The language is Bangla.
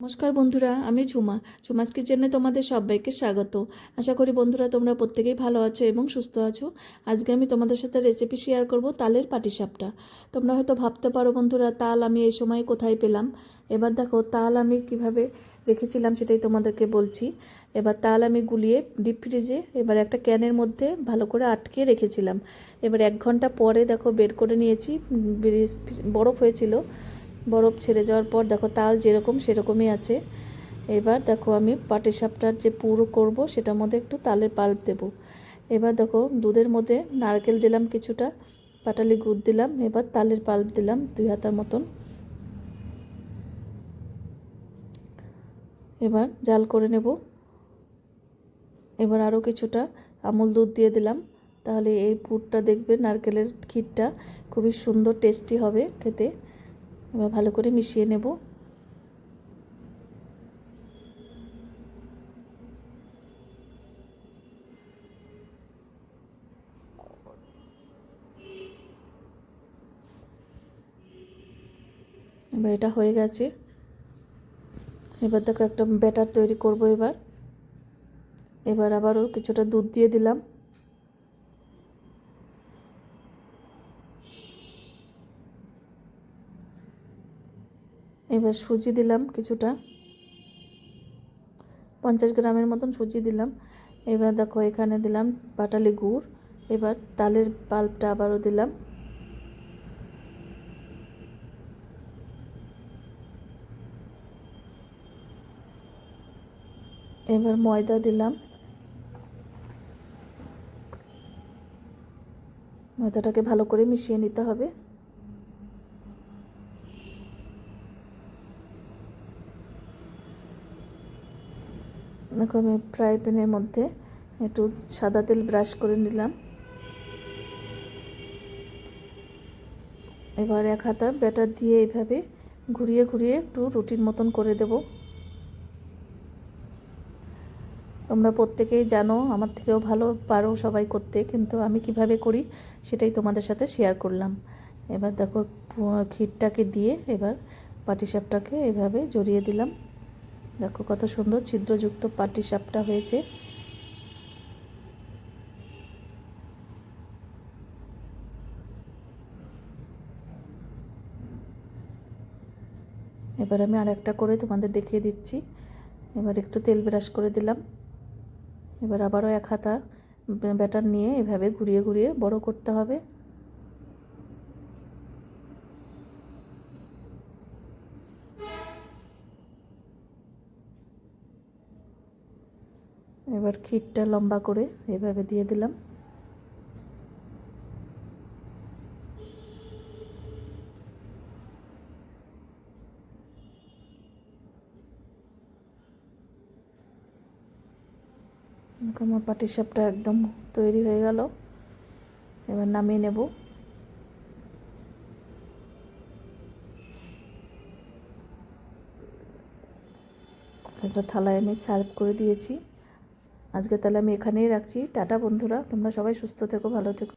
নমস্কার বন্ধুরা, আমি ঝুমা। ঝুমাস কিচেনে তোমাদের সবাইকে স্বাগত। আশা করি বন্ধুরা তোমরা প্রত্যেকেই ভালো আছো এবং সুস্থ আছো। আজকে আমি তোমাদের সাথে রেসিপি শেয়ার করব তালের পাটিসাপটা। তোমরা হয়তো ভাবতে পারো বন্ধুরা, তাল আমি এই সময় কোথায় পেলাম? এবার দেখো, তাল আমি কীভাবে রেখেছিলাম সেটাই তোমাদেরকে বলছি। এবার তাল আমি গুলিয়ে ডিপ ফ্রিজে এবার একটা ক্যানের মধ্যে ভালো করে আটকে রেখেছিলাম। এবার এক ঘণ্টা পরে দেখো বের করে নিয়েছি বরফ হয়েছিল। বরফ ছেড়ে যাওয়ার পর দেখো তাল যেরকম সেরকমই আছে। এবার দেখো আমি পাটিসাপটার যে পুরো করব সেটার মধ্যে একটু তালের পাল্প দেব। এবার দেখো দুধের মধ্যে নারকেল দিলাম কিছুটা, পাটালি গুড় দিলাম, এবার তালের পাল্প দিলাম দুই হাতার মতন। এবার জাল করে নেব। এবার আরও কিছুটা আমুল দুধ দিয়ে দিলাম। তাহলে এই পুরটা দেখবে নারকেলের ক্ষীরটা খুবই সুন্দর টেস্টি হবে খেতে। এবার ভালো করে মিশিয়ে নেব। এবার এটা হয়ে গেছে। এবার দেখো একটা ব্যাটার তৈরি করব এবার। এবার আবারও কিছুটা দুধ দিয়ে দিলাম। এবার সুজি দিলাম কিছুটা। পঞ্চাশ গ্রামের মতন সুজি দিলাম। এবার দেখো এখানে দিলাম পাটালি গুড়। এবার তালের পাল্পটা আবারও দিলাম। এবার ময়দা দিলাম। ময়দাটাকে ভালো করে মিশিয়ে নিতে হবে। দেখো আমি ফ্রাই প্যানের মধ্যে একটু সাদা তেল ব্রাশ করে নিলাম। এবার এক হাতা ব্যাটার দিয়ে এইভাবে ঘুরিয়ে ঘুরিয়ে একটু রুটির মতন করে দেব। তোমরা প্রত্যেকেই জানো, আমার থেকেও ভালো পারো সবাই করতে, কিন্তু আমি কীভাবে করি সেটাই তোমাদের সাথে শেয়ার করলাম। এবার দেখো ক্ষীরটাকে দিয়ে এবার পাটিসাপটাকে এভাবে জড়িয়ে দিলাম। দেখো কত সুন্দর ছিদ্রযুক্ত পাটি সাপটা হয়েছে। এবার আমি আর একটা করে তোমাদের দেখিয়ে দিচ্ছি। এবার একটু তেল ব্রাশ করে দিলাম। এবার আবারও এক হাতা ব্যাটার নিয়ে এভাবে ঘুরিয়ে ঘুরিয়ে বড় করতে হবে। এবার ক্ষীরটা লম্বা করে এভাবে দিয়ে দিলাম। আমার পাটির সাপটা একদম তৈরি হয়ে গেল। এবার নামিয়ে নেব। একটা থালায় আমি সার্ভ করে দিয়েছি। আজকে তাহলে আমি এখানেই রাখছি। টাটা বন্ধুরা তোমরা সবাই সুস্থ থেকো ভালো থেকো।